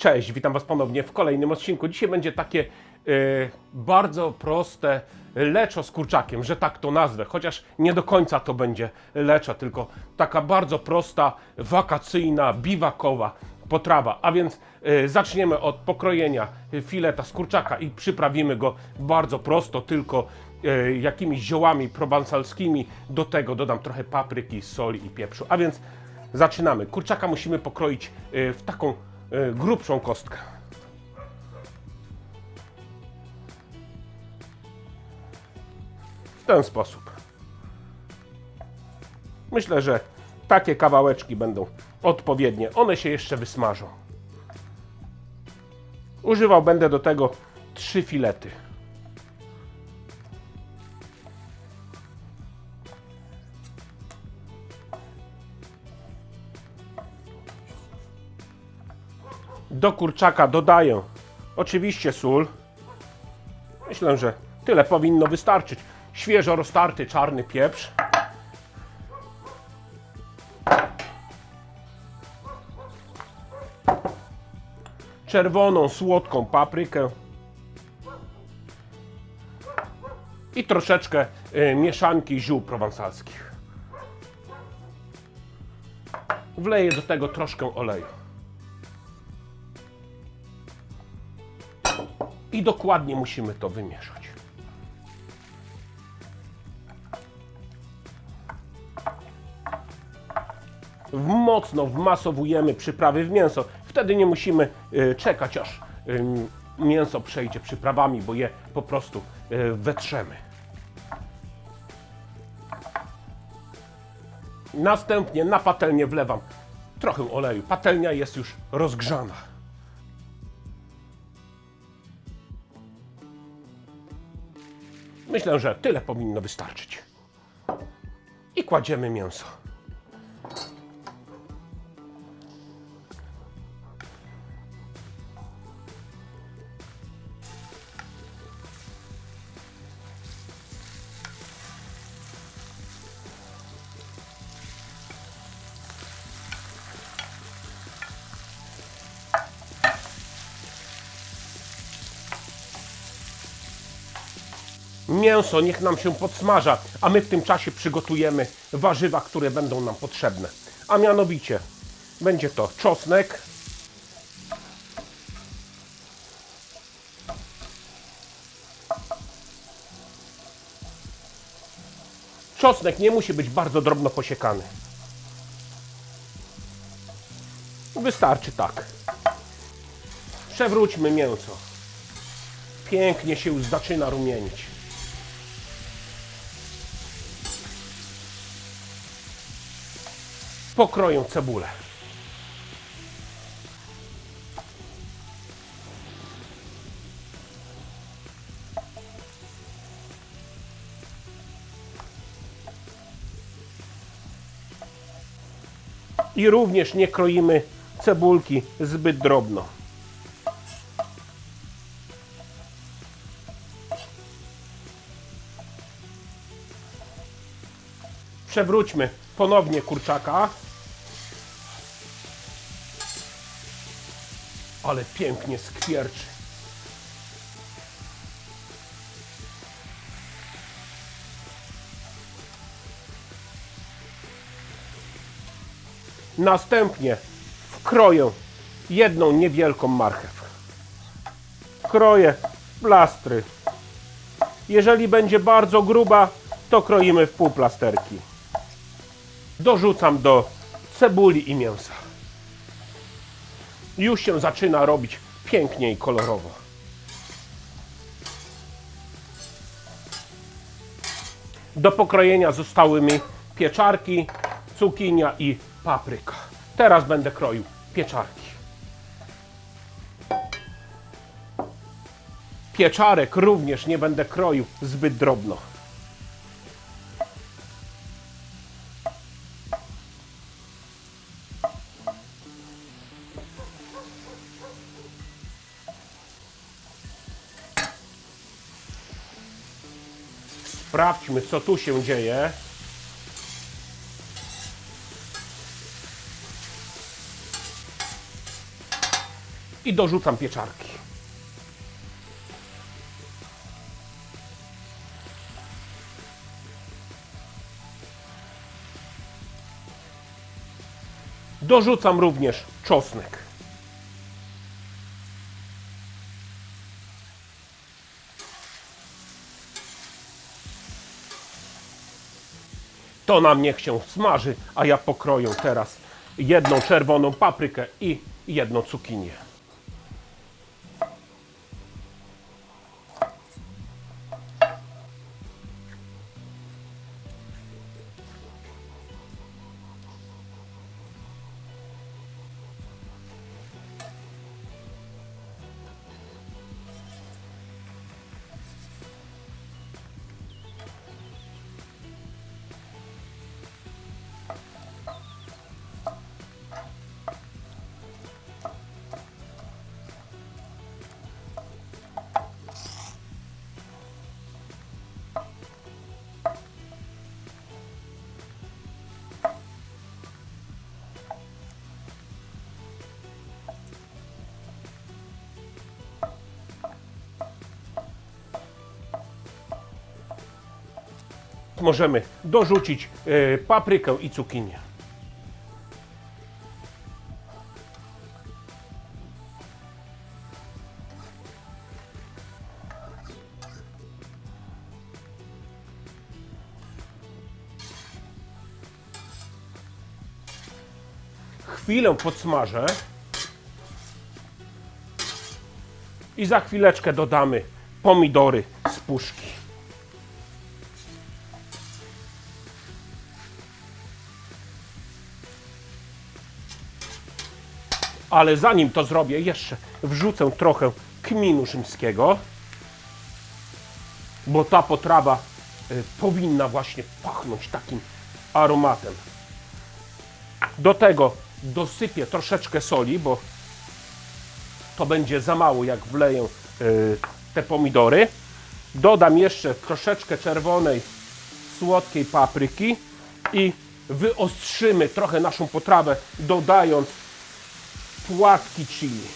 Cześć, witam Was ponownie w kolejnym odcinku. Dzisiaj będzie takie e, bardzo proste leczo z kurczakiem, że tak to nazwę, chociaż nie do końca to będzie leczo, tylko taka bardzo prosta, wakacyjna, biwakowa potrawa. A więc e, zaczniemy od pokrojenia fileta z kurczaka i przyprawimy go bardzo prosto, tylko e, jakimiś ziołami prowansalskimi. Do tego dodam trochę papryki, soli i pieprzu. A więc zaczynamy. Kurczaka musimy pokroić w taką grubszą kostkę. W ten sposób. Myślę, że takie kawałeczki będą odpowiednie. One się jeszcze wysmażą. Używał będę do tego trzy filety. Do kurczaka dodaję oczywiście sól. Myślę, że tyle powinno wystarczyć. Świeżo roztarty czarny pieprz. Czerwoną, słodką paprykę. I troszeczkę y, mieszanki ziół prowansalskich. Wleję do tego troszkę oleju. I dokładnie musimy to wymieszać. Mocno wmasowujemy przyprawy w mięso. Wtedy nie musimy y, czekać, aż y, mięso przejdzie przyprawami, bo je po prostu y, wetrzemy. Następnie na patelnię wlewam trochę oleju. Patelnia jest już rozgrzana. Myślę, że tyle powinno wystarczyć. I kładziemy mięso. Mięso niech nam się podsmaża, a my w tym czasie przygotujemy warzywa, które będą nam potrzebne. A mianowicie będzie to czosnek, Czosnek nie musi być bardzo drobno posiekany. Wystarczy tak. Przewróćmy mięso. Pięknie się już zaczyna rumienić. Pokroję cebulę. I również nie kroimy cebulki zbyt drobno. Przewróćmy ponownie kurczaka. Ale pięknie skwierczy. Następnie wkroję jedną niewielką marchew. Kroję plastry. Jeżeli będzie bardzo gruba, to kroimy w pół plasterki. Dorzucam do cebuli i mięsa. Już się zaczyna robić pięknie i kolorowo. Do pokrojenia zostały mi pieczarki, cukinia i papryka. Teraz będę kroił pieczarki. Pieczarek również nie będę kroił zbyt drobno. Sprawdźmy, co tu się dzieje. i dorzucam pieczarki. Dorzucam również czosnek. To nam niech się smaży, a ja pokroję teraz jedną czerwoną paprykę i jedną cukinię. Możemy dorzucić e, paprykę i cukinię. Chwilę podsmażę. I za chwileczkę dodamy pomidory z puszki. Ale zanim to zrobię, jeszcze wrzucę trochę kminu rzymskiego, bo ta potrawa y, powinna właśnie pachnąć takim aromatem. Do tego dosypię troszeczkę soli, bo to będzie za mało, jak wleję y, te pomidory. Dodam jeszcze troszeczkę czerwonej, słodkiej papryki i wyostrzymy trochę naszą potrawę, dodając płatki chili.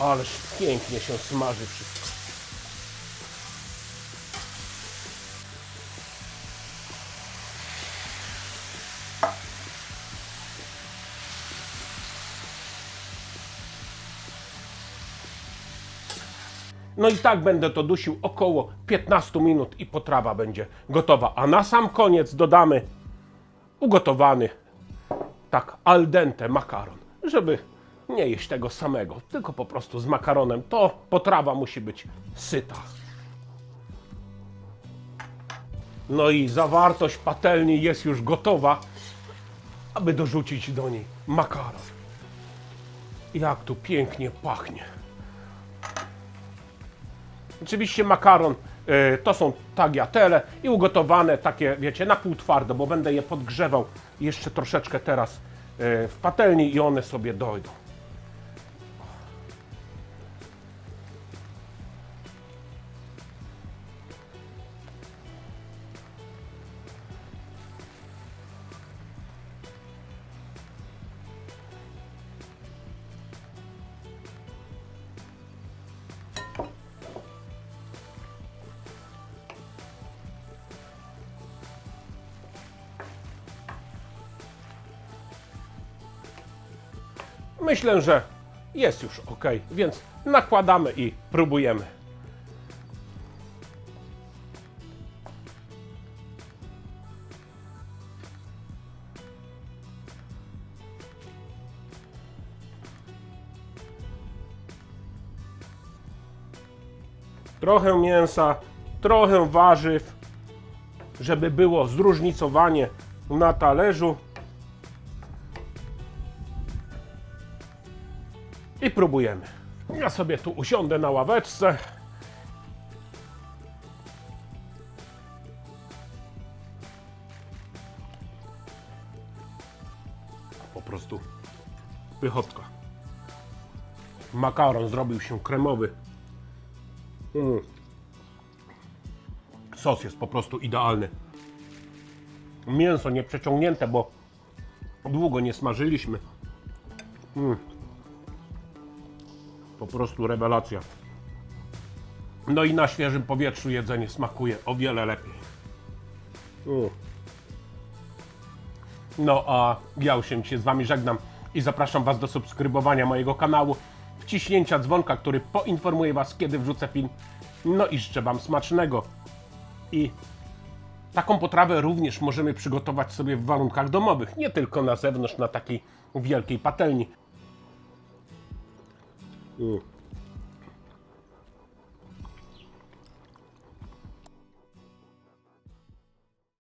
Ależ pięknie się smaży wszystko. No i tak będę to dusił około 15 minut i potrawa będzie gotowa. A na sam koniec dodamy ugotowany tak al dente makaron, żeby nie jeść tego samego, tylko po prostu z makaronem. To potrawa musi być syta. No i zawartość patelni jest już gotowa, aby dorzucić do niej makaron. Jak tu pięknie pachnie. Oczywiście makaron y, to są tagliatelle i ugotowane takie, wiecie, na pół twardo, bo będę je podgrzewał jeszcze troszeczkę teraz y, w patelni i one sobie dojdą. Myślę, że jest już ok, więc nakładamy i próbujemy. Trochę mięsa, trochę warzyw, żeby było zróżnicowanie na talerzu. Próbujemy. Ja sobie tu usiądę na ławeczce. Po prostu pychotka. Makaron zrobił się kremowy. Mm. Sos jest po prostu idealny. Mięso nie przeciągnięte, bo długo nie smażyliśmy. Mm. Po prostu rewelacja. No i na świeżym powietrzu jedzenie smakuje o wiele lepiej. No a ja się z Wami żegnam i zapraszam Was do subskrybowania mojego kanału, wciśnięcia dzwonka, który poinformuje Was, kiedy wrzucę film. No i życzę Wam smacznego. I taką potrawę również możemy przygotować sobie w warunkach domowych, nie tylko na zewnątrz, na takiej wielkiej patelni. Mm.